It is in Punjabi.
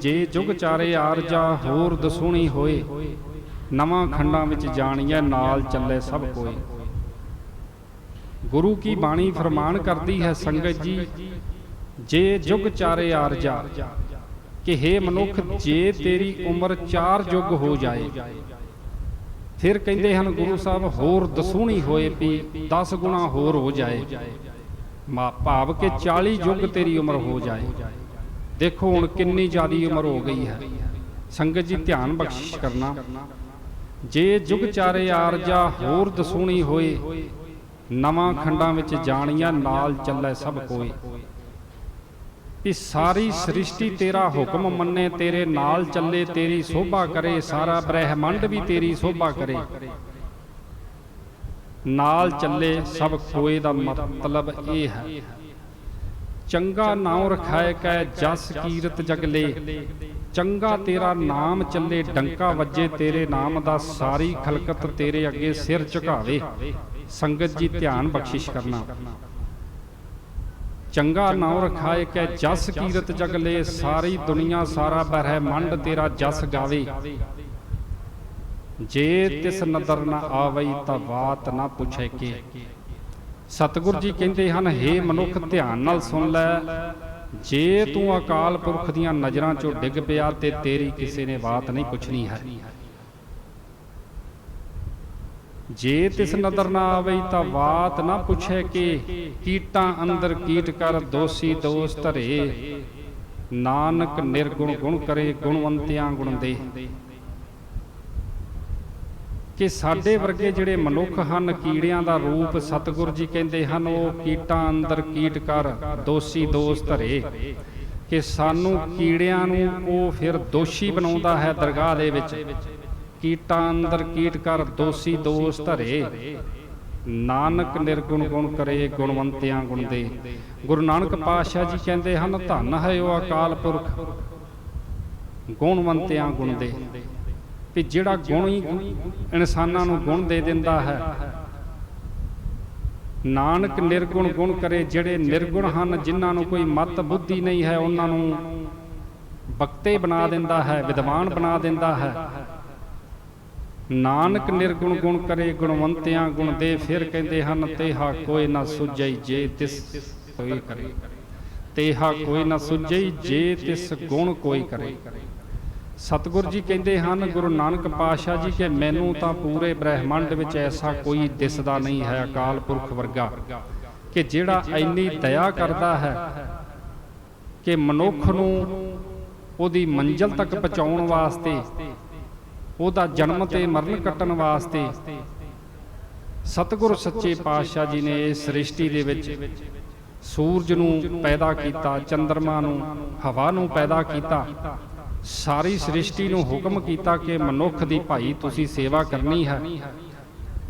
ਜੇ ਜੁਗ ਚਾਰੇ ਆਰਜਾ ਹੋਰ ਦਸੂਣੀ ਹੋਏ ਨਵਾਂ ਖੰਡਾਂ ਵਿੱਚ ਜਾਣੀਐ ਨਾਲ ਚੱਲੇ ਸਭ ਕੋਏ ਗੁਰੂ ਕੀ ਬਾਣੀ ਫਰਮਾਨ ਕਰਦੀ ਹੈ ਸੰਗਤ ਜੀ ਜੇ ਜੁਗ ਚਾਰੇ ਆਰਜਾ ਕਿ हे ਮਨੁੱਖ ਜੇ ਤੇਰੀ ਉਮਰ ਚਾਰ ਯੁੱਗ ਹੋ ਜਾਏ। ਫਿਰ ਕਹਿੰਦੇ ਹਨ ਗੁਰੂ ਸਾਹਿਬ ਹੋਰ ਦਸੂਣੀ ਹੋਏ ਵੀ 10 ਗੁਣਾ ਹੋਰ ਹੋ ਜਾਏ। ਮਾ ਭਾਵ ਕਿ 40 ਯੁੱਗ ਤੇਰੀ ਉਮਰ ਹੋ ਜਾਏ। ਦੇਖੋ ਹੁਣ ਕਿੰਨੀ ਜ਼ਿਆਦੀ ਉਮਰ ਹੋ ਗਈ ਹੈ। ਸੰਗਤ ਜੀ ਧਿਆਨ ਬਖਸ਼ਿਸ਼ ਕਰਨਾ। ਜੇ ਜੁਗ ਚਾਰੇ ਆਰਜਾ ਹੋਰ ਦਸੂਣੀ ਹੋਏ, ਨਵਾਂ ਖੰਡਾਂ ਵਿੱਚ ਜਾਣੀਆਂ ਨਾਲ ਚੱਲੇ ਸਭ ਕੋਈ ਵੀ ਸਾਰੀ ਸ੍ਰਿਸ਼ਟੀ ਤੇਰਾ ਹੁਕਮ ਮੰਨੇ, ਤੇਰੇ ਨਾਲ ਚੱਲੇ, ਤੇਰੀ ਸੋਭਾ ਕਰੇ, ਸਾਰਾ ਬ੍ਰਹਿਮੰਡ ਵੀ ਤੇਰੀ ਸੋਭਾ ਕਰੇ। ਨਾਲ ਚੱਲੇ ਸਭ ਕੋਏ ਦਾ ਮਤਲਬ ਇਹ ਹੈ। ਚੰਗਾ ਨਾਮ ਰਖਾਏ ਕੈ ਜਸ ਕੀਰਤ ਜਗਲੇ ਚੰਗਾ ਤੇਰਾ ਨਾਮ ਚੱਲੇ ਡੰਕਾ ਵੱਜੇ ਤੇਰੇ ਨਾਮ ਦਾ ਸਾਰੀ ਖਲਕਤ ਤੇਰੇ ਅੱਗੇ ਸਿਰ ਝੁਕਾਵੇ। ਸੰਗਤ ਜੀ ਧਿਆਨ ਬਖਸ਼ਿਸ਼ ਕਰਨਾ। ਚੰਗਾ ਨਾਮ ਰਖਾਏ ਕੈ ਜਸ ਕੀਰਤ ਜਗਲੇ ਸਾਰੀ ਦੁਨੀਆ ਸਾਰਾ ਬ੍ਰਹਿਮੰਡ ਤੇਰਾ ਜਸ ਗਾਵੇ। ਜੇ ਤਿਸ ਨਦਰ ਨਾ ਆਵਈ ਤਾਂ ਬਾਤ ਨਾ ਪੁੱਛੇ ਕੇ। ਸਤਿਗੁਰ ਜੀ ਕਹਿੰਦੇ ਹਨ हे ਮਨੁੱਖ ਧਿਆਨ ਨਾਲ ਸੁਣ ਲੈ। ਜੇ ਤੂੰ ਅਕਾਲ ਪੁਰਖ ਦੀਆਂ ਨਜ਼ਰਾਂ 'ਚੋਂ ਡਿੱਗ ਪਿਆ ਤੇ ਤੇਰੀ ਕਿਸੇ ਨੇ ਬਾਤ ਨਹੀਂ ਪੁੱਛਣੀ ਹੈ। ਜੇ ਤਿਸ ਨਦਰ ਨਾ ਆਵਈ ਤਾਂ ਬਾਤ ਨਾ ਪੁੱਛੇ ਕਿ ਕੀਟਾਂ ਅੰਦਰ ਕੀਟ ਕਰ ਦੋਸੀ ਦੋਸ ਧਰੇ। ਨਾਨਕ ਨਿਰਗੁਣ ਗੁਣ ਕਰੇ ਗੁਣਵੰਤਿਆਂ ਗੁਣ ਦੇ ਕਿ ਸਾਡੇ ਵਰਗੇ ਜਿਹੜੇ ਮਨੁੱਖ ਹਨ, ਕੀੜਿਆਂ ਦਾ ਰੂਪ ਸਤਿਗੁਰ ਜੀ ਕਹਿੰਦੇ ਹਨ, ਉਹ ਕੀਟਾਂ ਅੰਦਰ ਕੀਟ ਕਰ, ਦੋਸੀ ਦੋਸ ਧਰੇ। ਕਿ ਸਾਨੂੰ ਕੀੜਿਆਂ ਨੂੰ ਉਹ ਫਿਰ ਦੋਸ਼ੀ ਬਣਾਉਂਦਾ ਹੈ ਦਰਗਾਹ ਦੇ ਵਿੱਚ। ਕੀਟਾਂ ਅੰਦਰ ਕੀਟ ਕਰ, ਦੋਸੀ ਦੋਸ ਧਰੇ। ਨਾਨਕ ਨਿਰਗੁਣ ਗੁਣ ਕਰੇ ਗੁਣਵੰਤਿਆਂ ਗੁਣ ਦੇ। ਗੁਰੂ ਨਾਨਕ ਪਾਤਸ਼ਾਹ ਜੀ ਕਹਿੰਦੇ ਹਨ, ਧੰਨ ਹੈ ਉਹ ਅਕਾਲ ਪੁਰਖ, ਗੁਣਵੰਤਿਆਂ ਗੁਣ ਦੇ। ਵੀ ਜਿਹੜਾ ਗੁਣ ਹੀ ਇਨਸਾਨਾਂ ਨੂੰ ਗੁਣ ਦੇ ਦਿੰਦਾ ਹੈ। ਨਾਨਕ ਨਿਰਗੁਣ ਗੁਣ ਕਰੇ ਜਿਹੜੇ ਨਿਰਗੁਣ ਹਨ, ਜਿਨ੍ਹਾਂ ਨੂੰ ਕੋਈ ਮਤ ਬੁੱਧੀ ਨਹੀਂ ਹੈ, ਉਹਨਾਂ ਨੂੰ ਬਖਤੇ ਬਣਾ ਦਿੰਦਾ ਹੈ, ਵਿਦਵਾਨ ਬਣਾ ਦਿੰਦਾ ਹੈ। ਨਾਨਕ ਨਿਰਗੁਣ ਗੁਣ ਕਰੇ, ਗੁਣਵੰਤਿਆਂ ਗੁਣ ਦੇ ਫਿਰ ਕਹਿੰਦੇ ਹਨ, ਤੇਹਾ ਕੋਈ ਨਾ ਸੁਝਈ ਜੇ ਤਿਸ ਕੋਈ ਕਰੇ। ਤੇਹਾ ਕੋਈ ਨਾ ਸੁਝਈ ਜੇ ਤਿਸ ਗੁਣ ਕੋਈ ਕਰੇ। ਸਤਿਗੁਰ ਜੀ ਕਹਿੰਦੇ ਹਨ, ਗੁਰੂ ਨਾਨਕ ਪਾਤਸ਼ਾਹ ਜੀ, ਕਿ ਮੈਨੂੰ ਤਾਂ ਪੂਰੇ ਬ੍ਰਹਿਮੰਡ ਵਿੱਚ ਐਸਾ ਕੋਈ ਦਿਸਦਾ ਨਹੀਂ ਹੈ, ਅਕਾਲ ਪੁਰਖ ਵਰਗਾ, ਕਿ ਜਿਹੜਾ ਇੰਨੀ ਦਇਆ ਕਰਦਾ ਹੈ ਕਿ ਮਨੁੱਖ ਨੂੰ ਉਹਦੀ ਮੰਜ਼ਲ ਤੱਕ ਪਹੁੰਚਾਉਣ ਵਾਸਤੇ, ਉਹਦਾ ਜਨਮ ਤੇ ਮਰਨ ਕੱਟਣ ਵਾਸਤੇ ਸਤਿਗੁਰ ਸੱਚੇ ਪਾਤਸ਼ਾਹ ਜੀ ਨੇ ਇਸ ਸ੍ਰਿਸ਼ਟੀ ਦੇ ਵਿੱਚ ਸੂਰਜ ਨੂੰ ਪੈਦਾ ਕੀਤਾ ਚੰ드ਰਮਾ ਨੂੰ, ਹਵਾ ਨੂੰ ਪੈਦਾ ਕੀਤਾ ਸਾਰੀ ਸ੍ਰਿਸ਼ਟੀ ਨੂੰ ਹੁਕਮ ਕੀਤਾ ਕਿ ਮਨੁੱਖ ਦੀ ਭਾਈ ਤੁਸੀਂ ਸੇਵਾ ਕਰਨੀ ਹੈ।